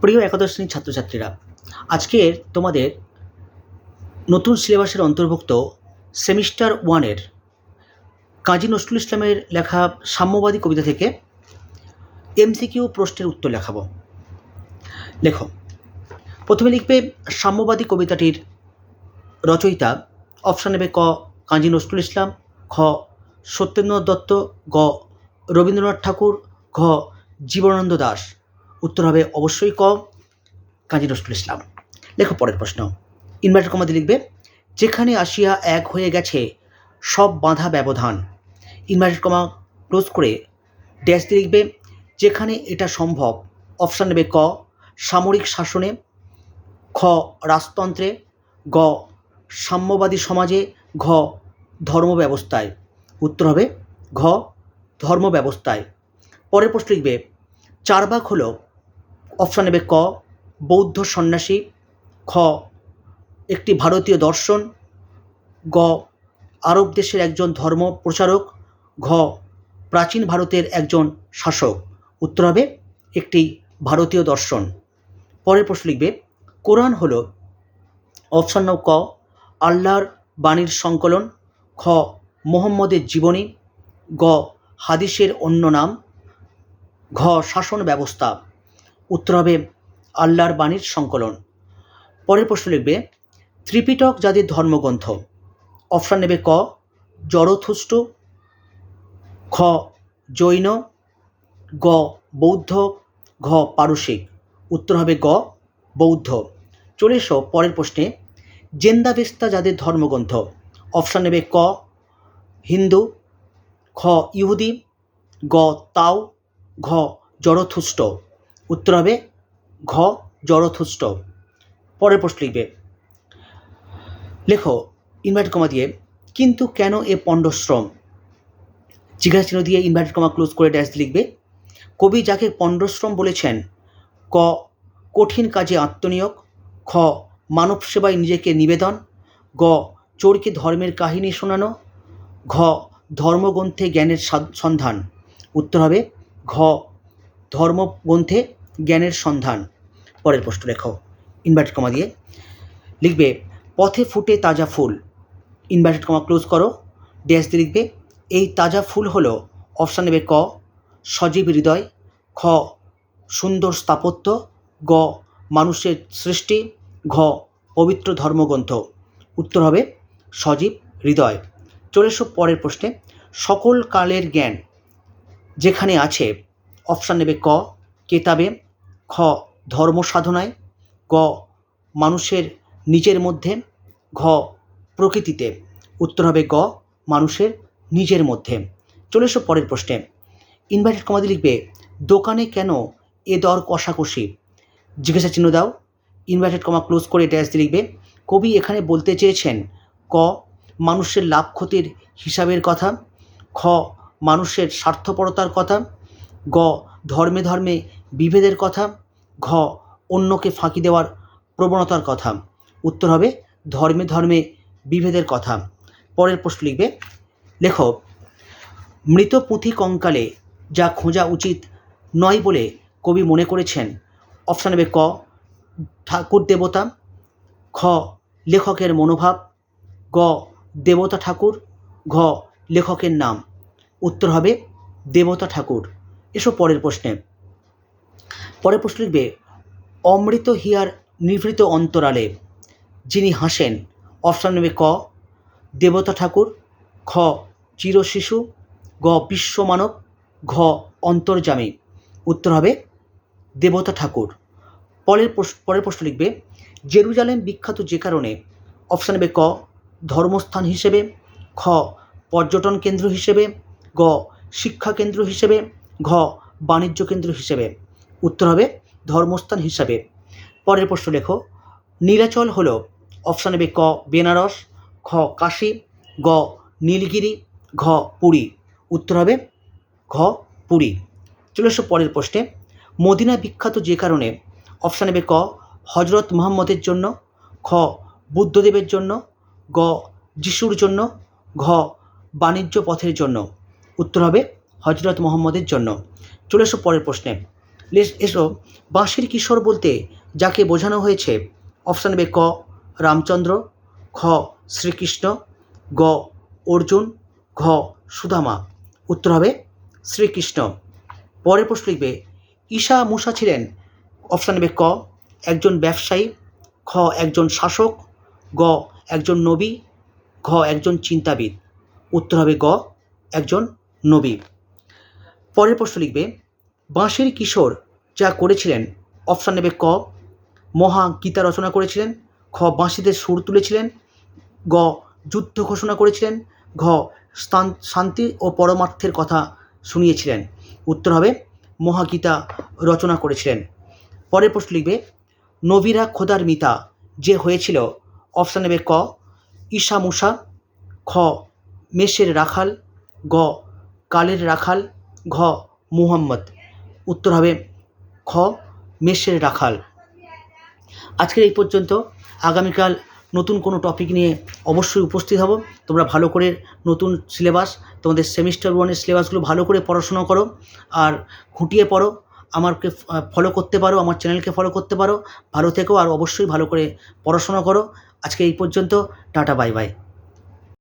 প্রিয় একাদশ শ্রেণির ছাত্রছাত্রীরা আজকের তোমাদের নতুন সিলেবাসের অন্তর্ভুক্ত সেমিস্টার ওয়ানের কাজী নজরুল ইসলামের লেখা সাম্যবাদী কবিতা থেকে এমসিকিউ প্রশ্নের উত্তর লেখাবো। লেখো। প্রথমে লিখবে, সাম্যবাদী কবিতাটির রচয়িতা অপশান নেবে ক, কাজী নজরুল ইসলাম, খ, সত্যেন্দ্রনাথ দত্ত, গ, রবীন্দ্রনাথ ঠাকুর, ঘ, জীবনানন্দ দাস। উত্তর হবে অবশ্যই ক, কাজী নজরুল ইসলাম। লেখো পরের প্রশ্ন। ইনভার্টার কমাতে লিখবে, যেখানে আসিয়া এক হয়ে গেছে, সব বাঁধা ব্যবধান। ইনভার্টার কমা ক্লোজ করে ড্যাশ দিয়ে লিখবে, যেখানে এটা সম্ভব। অপশান নেবে ক, সামরিক শাসনে, খ, রাজতন্ত্রে, গ, সাম্যবাদী সমাজে, ঘ, ধর্ম ব্যবস্থায়। উত্তর হবে ঘ, ধর্ম ব্যবস্থায়। পরের প্রশ্ন লিখবে চারবাক হল অপশান নেবে ক, বৌদ্ধ সন্ন্যাসী, খ, একটি ভারতীয় দর্শন, গ, আরব দেশের একজন ধর্ম প্রচারক, ঘ, প্রাচীন ভারতের একজন শাসক। উত্তর হবে একটি ভারতীয় দর্শন। পরের প্রশ্ন লিখবে, কোরআন হল অপশান ক, আল্লাহর বাণীর সংকলন, খ, মোহাম্মদের জীবনী, গ, হাদিসের অন্য নাম, ঘ, শাসন ব্যবস্থা। উত্তর হবে আল্লাহর বাণীর সংকলন। পরের প্রশ্ন লিখবে, ত্রিপিটক যাদের ধর্মগ্রন্থ। অপশান নেবে ক জরথুষ্ট খ, জৈন, গ, বৌদ্ধ, ঘ, পারসিক। উত্তর হবে গ, বৌদ্ধ। চলে এসো পরের প্রশ্নে, জেন্দাবেস্তা যাদের ধর্মগ্রন্থ। অপশান নেবে ক, হিন্দু, খ, ইহুদি, গ, তাও, ঘ, জড়থুষ্ট। উত্তর হবে ঘ জড়থুষ্ট পরের প্রশ্ন লিখবে, লেখো ইনভার্ট কমা দিয়ে, কিন্তু কেন এ পণ্ডশ্রম জিজ্ঞাসা চিহ্ন দিয়ে ইনভার্টেড কমা ক্লোজ করে ড্যাশ লিখবে, কবি যাকে পণ্ডশ্রম বলেছেন, ক, কঠিন কাজে আত্মনিয়োগ, খ, মানব সেবায় নিজেকে নিবেদন, গ, চোরকে ধর্মের কাহিনী শোনানো, ঘ, ধর্মগ্রন্থে জ্ঞানের সন্ধান। উত্তর হবে ঘ, ধর্মগ্রন্থে জ্ঞানের সন্ধান। পরের প্রশ্ন লেখো। ইনভার্টেড কমা দিয়ে। লিখবে, পথে ফুটে তাজা ফুল। ইনভার্টেড কমা ক্লোজ করো। ড্যাশ দিয়ে লিখবে, এই তাজা ফুল হলো অপশান নেবে ক, সজীব হৃদয়, খ, সুন্দর স্থাপত্য, গ, মানুষের সৃষ্টি, ঘ, পবিত্র ধর্মগ্রন্থ। উত্তর হবে, সজীব হৃদয়। চলে এসো পরের প্রশ্নে। সকল কালের জ্ঞান যেখানে আছে অপশান নেবে ক, কেতাবে খ, ধর্ম সাধনায়, গ, মানুষের নিজের মধ্যে, ঘ, প্রকৃতিতে। উত্তর হবে গ, মানুষের নিজের মধ্যে। চলে এসো পরের প্রশ্নে। ইনভাইটেড কমাদি লিখবে, দোকানে কেন এ দর কষাকষি? জিজ্ঞাসা চিহ্ন দাও। ইনভাইটেড কমা ক্লোজ করে ড্যাশ দিয়ে লিখবে, কবি এখানে বলতে চেয়েছেন, ক, মানুষের লাভ ক্ষতির হিসাবের কথা, খ, মানুষের স্বার্থপরতার কথা, গ, ধর্মে ধর্মে বিভেদের কথা, ঘ, অন্যকে ফাঁকি দেওয়ার প্রবণতার কথা। উত্তর হবে ধর্মে ধর্মে বিভেদের কথা। পরের প্রশ্ন লিখবে, লেখো, মৃত পুঁথি কঙ্কালে যা খোঁজা উচিত নয় বলে কবি মনে করেছেন। অপশান নেবে ক, ঠাকুর দেবতা, খ, লেখকের মনোভাব, গ, দেবতা ঠাকুর, ঘ, লেখকের নাম। উত্তর হবে দেবতা ঠাকুর। এসব পরের প্রশ্নে। পরের প্রশ্ন লিখবে, অমৃত হিয়ার নিভৃত অন্তরালে যিনি হাসেন, অপশান নেবে ক, দেবতা ঠাকুর, খ, চিরশিশু, গ, বিশ্বমানব, ঘ অন্তর্জামী উত্তর হবে, দেবতা ঠাকুর। পরের পরের প্রশ্ন লিখবে, জেরুজালেম বিখ্যাত যে কারণে, অপশান নেবে ক, ধর্মস্থান হিসেবে, খ, পর্যটন কেন্দ্র হিসেবে, গ, শিক্ষা কেন্দ্র হিসেবে ঘ বাণিজ্য কেন্দ্র হিসেবে। উত্তর হবে ধর্মস্থান হিসাবে। পরের প্রশ্ন লেখো, নীলাচল হলো অপশান নেবে ক, বেনারস, খ, কাশী, গ, নীলগিরি, ঘ, পুরী। উত্তর হবে ঘ, পুরী। চলে এসো পরের প্রশ্নে। মদিনা বিখ্যাত যে কারণে অপশান নেবে ক, হজরত মুহাম্মদের জন্য, খ, বুদ্ধদেবের জন্য, গ, যিশুর জন্য, ঘ, বাণিজ্য পথের জন্য। উত্তর হবে হজরত মোহাম্মদের জন্য। চলে এসো পরের প্রশ্নে। এসো, বাঁশির কিশোর বলতে যাকে বোঝানো হয়েছে, অপশান নেবে ক, রামচন্দ্র, খ, শ্রীকৃষ্ণ, গ, অর্জুন, ঘ, সুদামা। উত্তর হবে শ্রীকৃষ্ণ। পরের প্রশ্ন লিখবে, ঈশা মুসা ছিলেন, অপশান নেবে ক, একজন ব্যবসায়ী, খ, একজন শাসক, গ, একজন নবী, ঘ, একজন চিন্তাবিদ। উত্তর হবে গ, একজন নবী। পরের প্রশ্ন লিখবে বাঁশির কিশোর যা করেছিলেন অপশান নেবে ক। মহা গীতা রচনা করেছিলেন, খ বাঁশিতে সুর তুলেছিলেন, গ যুদ্ধ ঘোষণা করেছিলেন, ঘ শান্তি ও পরমার্থের কথা শুনিয়েছিলেন। উত্তর হবে মহাগীতা রচনা করেছিলেন। পরের প্রশ্ন লিখবে, নবীরা খোদার মিতা, যে হয়েছিল অপশান নেবে ক, ঈশা মুসা, খ মেষের রাখাল, গ কালের রাখাল, ঘ মুহাম্মদ। উত্তর হবে খ, মেষের রাখাল। আজকের এই পর্যন্ত। আগামীকাল নতুন কোনো টপিক নিয়ে অবশ্যই উপস্থিত হব। তোমরা ভালো করে নতুন সিলেবাস তোমাদের সেমিস্টার ওয়ানের সিলেবাসগুলো ভালো করে পড়াশোনা করো আর খুঁটিয়ে পড়ো। আমাকে ফলো করতে পারো, আমার চ্যানেলকে ফলো করতে পারো। ভালো থেকো আর অবশ্যই ভালো করে পড়াশোনা করো। আজকে এই পর্যন্ত, টাটা বাই বাই